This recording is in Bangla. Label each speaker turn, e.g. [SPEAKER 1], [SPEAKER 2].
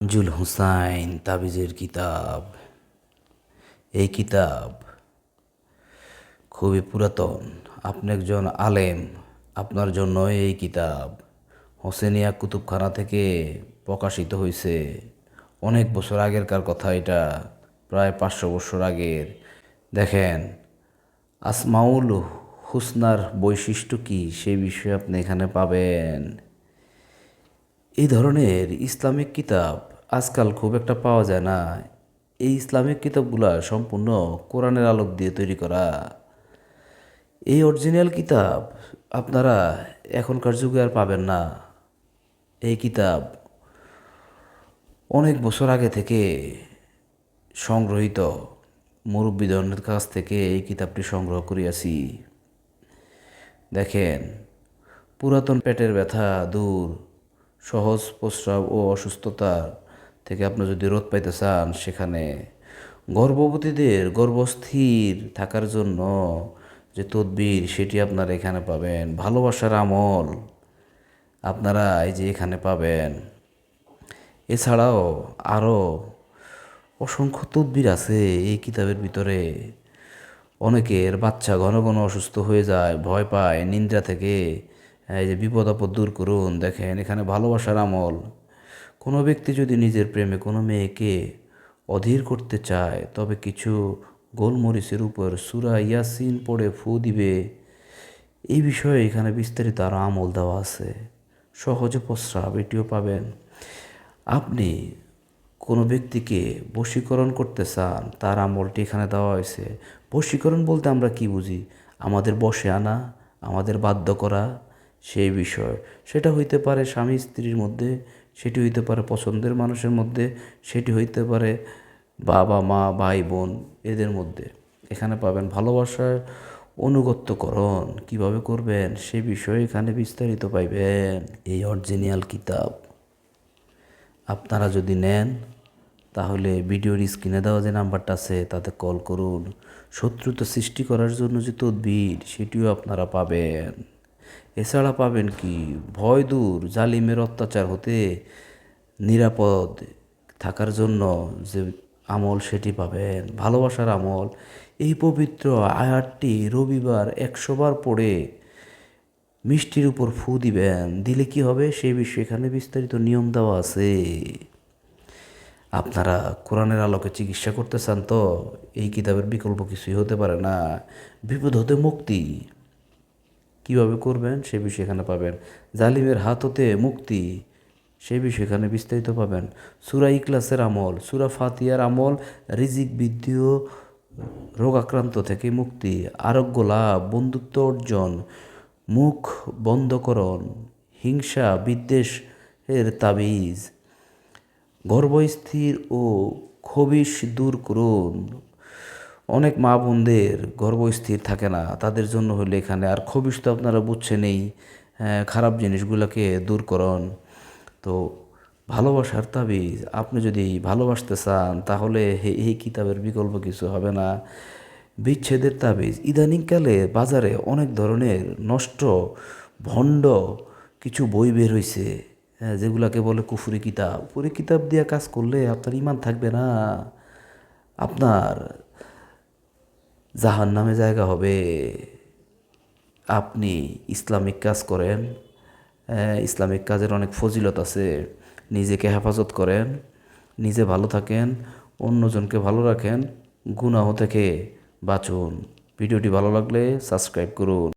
[SPEAKER 1] মঞ্জুল হুসাইন তাবিজের কিতাব। এই কিতাব খুবই পুরাতন। আপনি একজন আলেম, আপনার জন্য এই কিতাব। হোসেনিয়া কুতুবখানা থেকে প্রকাশিত হয়েছে অনেক বছর আগেরকার কথা এটা, প্রায় পাঁচশো বছর আগের। দেখেন, আসমাউল হুসনার বৈশিষ্ট্য কি সেই বিষয়ে আপনি এখানে পাবেন। এই ধরনের ইসলামিক কিতাব আজকাল খুব একটা পাওয়া যায় না। এই ইসলামিক কিতাবগুলা সম্পূর্ণ কোরআনের আলোক দিয়ে তৈরি করা। এই অরিজিনাল কিতাব আপনারা এখনকার যুগে আর পাবেন না। এই কিতাব অনেক বছর আগে থেকে সংগ্রহিত। মুরব্বীদের কাছ থেকে এই কিতাবটি সংগ্রহ করিয়াছি। দেখেন, পুরাতন পেটের ব্যথা দূর সহজ প্রস্রাব ও অসুস্থতা থেকে আপনি যদি রোধ পাইতে চান, সেখানে গর্ভবতীদের গর্ভস্থির থাকার জন্য যে তদবির, সেটি আপনারা এখানে পাবেন। ভালোবাসার আমল আপনারা এই যে এখানে পাবেন। এছাড়াও আরও অসংখ্য তদবির আছে এই কিতাবের ভিতরে। অনেকের বাচ্চা ঘন ঘন অসুস্থ হয়ে যায়, ভয় পায় নিন্দ্রা থেকে এই যে বিপদ আপদ দূর করুন। দেখেন এখানে ভালোবাসার আমল। কোনো ব্যক্তি যদি নিজের প্রেমে কোনো মেয়েকে অধীর করতে চায়, তবে কিছু গোলমরিচের উপর সুরা ইয়াসিন পড়ে ফু দিবে। এই বিষয়ে এখানে বিস্তারিত আরও আমল দেওয়া আছে। সহজে প্রস্রাব, এটিও পাবেন। আপনি কোনো ব্যক্তিকে বশীকরণ করতে চান, তার আমলটি এখানে দেওয়া হয়েছে। বশীকরণ বলতে আমরা কি বুঝি? আমাদের বসে আনা, আমাদের বাধ্য করা, সেই বিষয়। সেটা হইতে পারে স্বামী স্ত্রীর মধ্যে সেটি হইতে পারে পছন্দের মানুষের মধ্যে, সেটি হইতে পারে বাবা, মা, ভাই, বোন এদের মধ্যে। এখানে পাবেন ভালোবাসার অনুগত্যকরণ। কীভাবে করবেন? সে বিষয়ে এখানে বিস্তারিত পাইবেন। এই অরিজিনাল কিতাব। আপনারা যদি নেন, তাহলে ভিডিওর স্ক্রিনে দেওয়া যে নাম্বারটা আছে, তাতে কল করুন। শত্রুতা সৃষ্টি করার জন্য যে তদবির, সেটিও আপনারা পাবেন। এছাড়া পাবেন কি? ভয় দূর, জালিমের অত্যাচার হতে, নিরাপদ থাকার জন্য যে আমল সেটি পাবেন, ভালোবাসার আমল। এই পবিত্র আয়াতটি রবিবার একশোবার পড়ে মিষ্টির উপর ফু দিবেন। দিলে কি হবে? সেই বিষয়ে এখানে বিস্তারিত নিয়ম দেওয়া আছে। আপনারা কোরআনের আলোকে চিকিৎসা করতে চান তো, এই কিতাবের বিকল্প কিছুই হতে পারে না। বিপদ হতে মুক্তি। কীভাবে করবেন, সে বিষয়ে এখানে পাবেন। জালিমের হাত হতে মুক্তি, সে বিষয়ে এখানে বিস্তারিত পাবেন। সুরা ইকলাসের আমল, সুরা ফাতিয়ার আমল, রিজিক বৃদ্ধি ও রোগাক্রান্ত থেকে মুক্তি, আরোগ্য লাভ, বন্ধুত্ব অর্জন, মুখ বন্ধকরণ, হিংসা, বিদ্বেষ এর তাবিজ গর্ভস্থির ও খবিশ দূর করুন। অনেক মা বোনদের গর্ভস্থির থাকে না। তাদের জন্য হলে এখানে আর খবিশ তো আপনারা বুঝছেনই হ্যাঁ, খারাপ জিনিসগুলোকে দূর করুন। তো ভালোবাসার তাবিজ আপনি যদি ভালোবাসতে চান তাহলে এই কিতাবের বিকল্প কিছু হবে না। বিচ্ছেদের তাবিজ ইদানিংকালে বাজারে অনেক ধরনের নষ্ট ভণ্ড কিছু বই বের হয়েছে হ্যাঁ যেগুলাকে বলে কুফুরি কিতাব। কুফুরি কিতাব দিয়ে কাজ করলে আপনার ইমান থাকবে না। আপনার জাহান নামে জায়গা হবে। আপনি ইসলামিক কাজ করেন ইসলামিক কাজের অনেক ফজিলত আছে। নিজেকে হেফাজত করেন, নিজে ভালো থাকেন, অন্যজনকে ভালো রাখেন, গুনাহ থেকে বাঁচুন। ভিডিওটি ভালো লাগলে সাবস্ক্রাইব করুন।